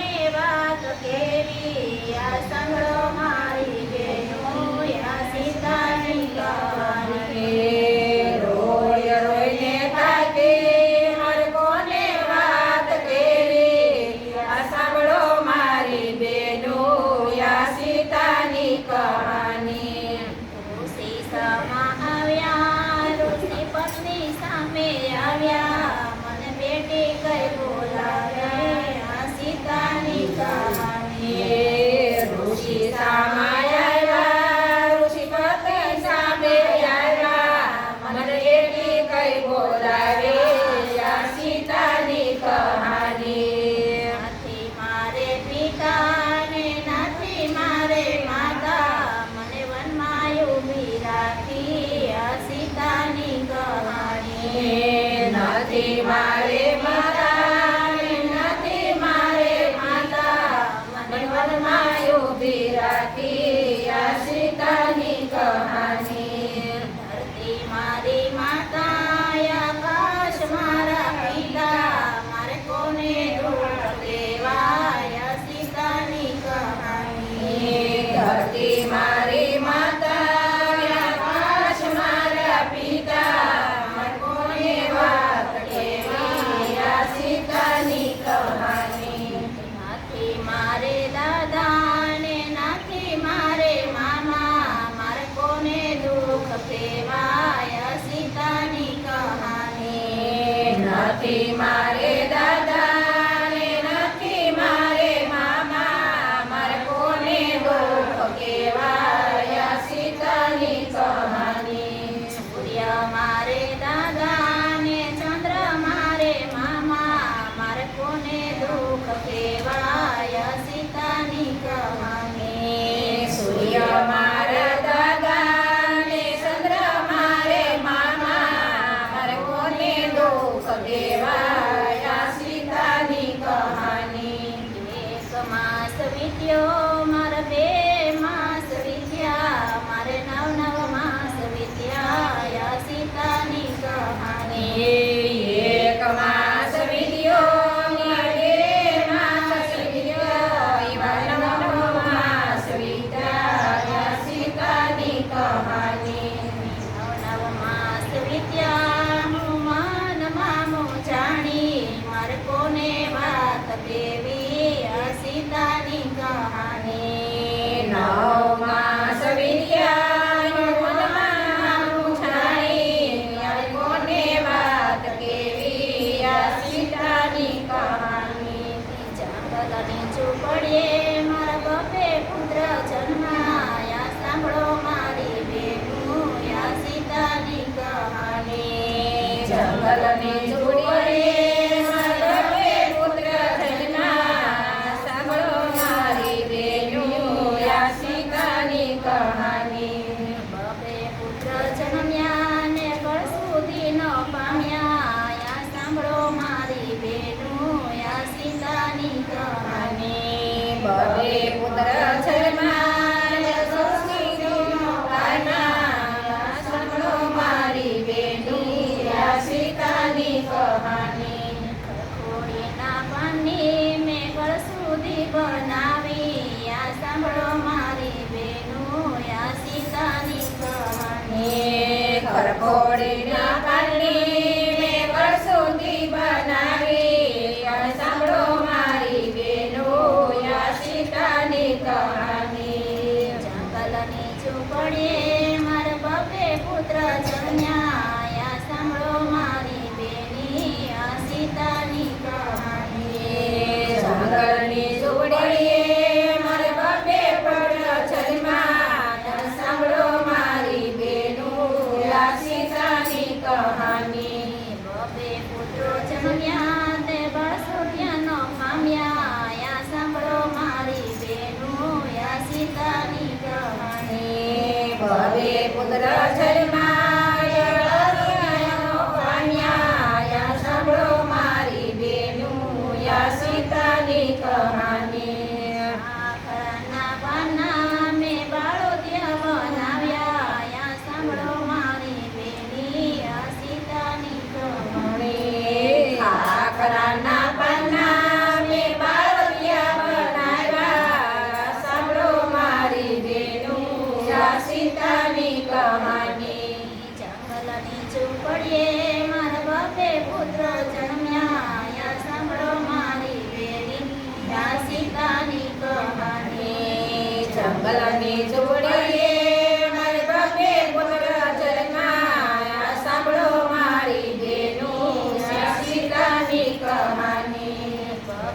ને વાત કેવી આ સાંભળો yeah. por બહાને બબે પુત્રો જન્મ્યા તે બળસુર્યનો પામ્યા. યા સાંભળો મારી બેનો યા સીતાની કહાને. બબે પુત્ર જન્માયા કહાની.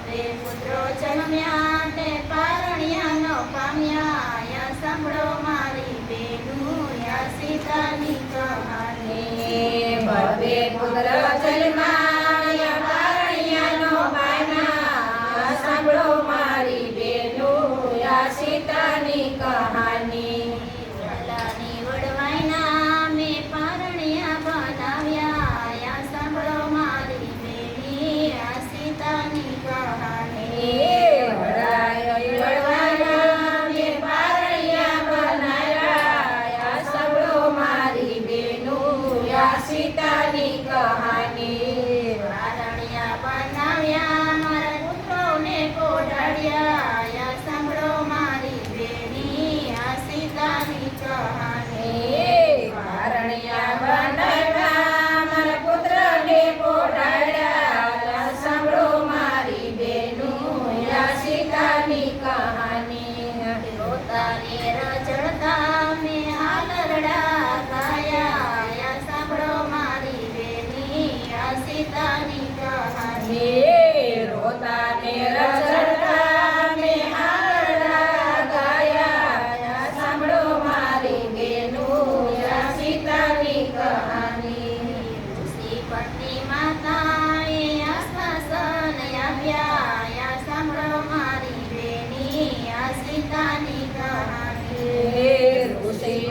બે પુત્રો જન્મ્યા તે પારણ્યા ન પામ્યા યા સાંભળો મારી બેનું યા સીતાની કહાની. બે પુત્ર જન્મ્યા તારે રજડતા મે હાલરડા ગાયા. સાંભળો મારી બેની આ સીતાની કહાની રોતા ને ગાયા. સાંભળો મારી બેનું સીતાની કહાની. શ્રી માતા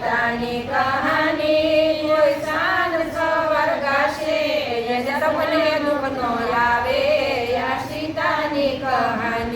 સીતાની કહાની કોઈ સાંજ સવાર ગાશે સપને દુઃખ નો આવે આ સીતાની કહાની